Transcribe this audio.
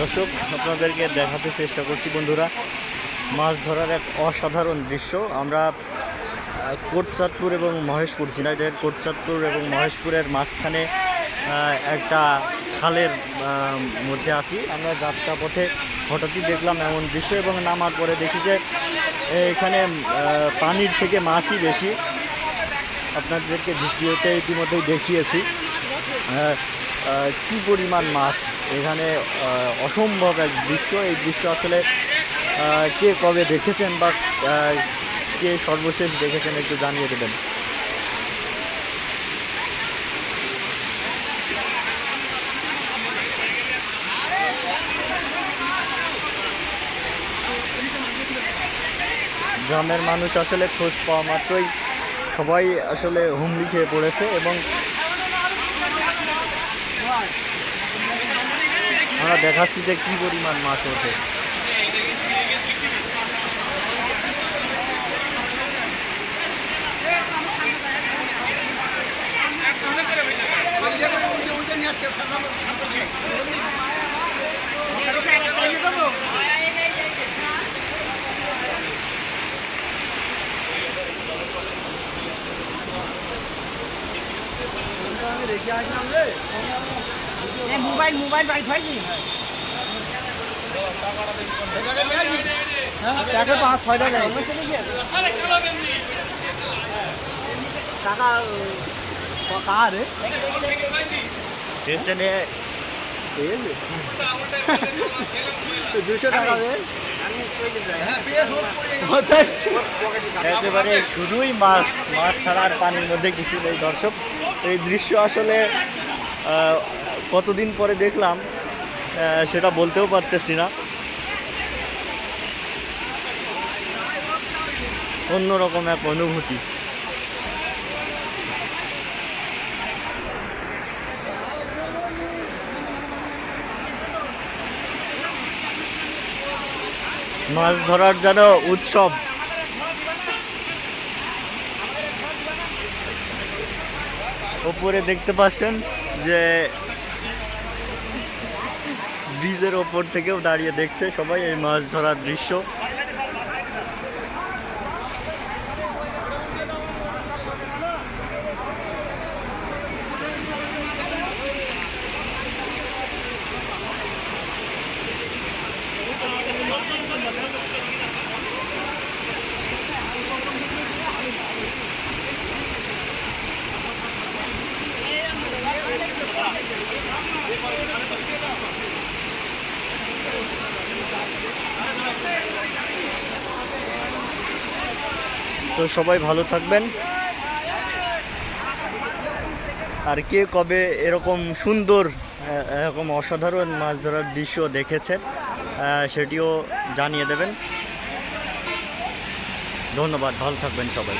দর্শক, আপনাদেরকে দেখাতে চেষ্টা করছি বন্ধুরা। মাছ ধরার এক অসাধারণ দৃশ্য। আমরা কোটচাঁদপুর এবং মহেশপুর ঝিনাইদের কোটচাঁদপুর এবং মহেশপুরের মাঝখানে একটা খালের মধ্যে আসি আমরা যাত্রা পথে হঠাৎই দেখলাম এমন দৃশ্য এবং নামার পরে দেখি যে, এখানে পানির থেকে মাছই বেশি। আপনাদেরকে ভিডিওতে ইতিমধ্যেই দেখিয়েছি। কি পরিমাণ মাছ? এখানে অসম্ভব এক দৃশ্য। এই দৃশ্য আসলে কে কবে দেখেছেন বা কে সর্বশেষ দেখেছেন একটু জানিয়ে দেবেন। গ্রামের মানুষ আসলে খোঁজ পাওয়া মাত্রই সবাই আসলে হুমড়ি খেয়ে পড়েছে এবং আমরা দেখাচ্ছি যে কি পরিমাণ মাছ ওঠে। এই মোবাইল মোবাইল বাড়ি থয়নি টাকা পাঁচ ছয় টাকা টাকা কার স্টেশনে। দুশো টাকা রে একেবারে শুধুই মাছ মাছ ছাড়া আর পানির মধ্যে কিছু নেই দর্শক। এই দৃশ্য আসলে কতদিন পরে দেখলাম সেটা বলতেও পারতেছি না। অন্যরকম এক অনুভূতি। মাছ ধরার যেন উৎসব। ওপরে দেখতে পাচ্ছেন যে ব্রিজের ওপর থেকেও দাঁড়িয়ে দেখছে সবাই এই মাছ ধরার দৃশ্য। তো সবাই ভালো থাকবেন। আর কে কবে এরকম সুন্দর এরকম অসাধারণ মাছ ধরার দৃশ্য দেখেছেন আহ, সেটিও জানিয়ে দেবেন। ধন্যবাদ ভালো থাকবেন সবাই।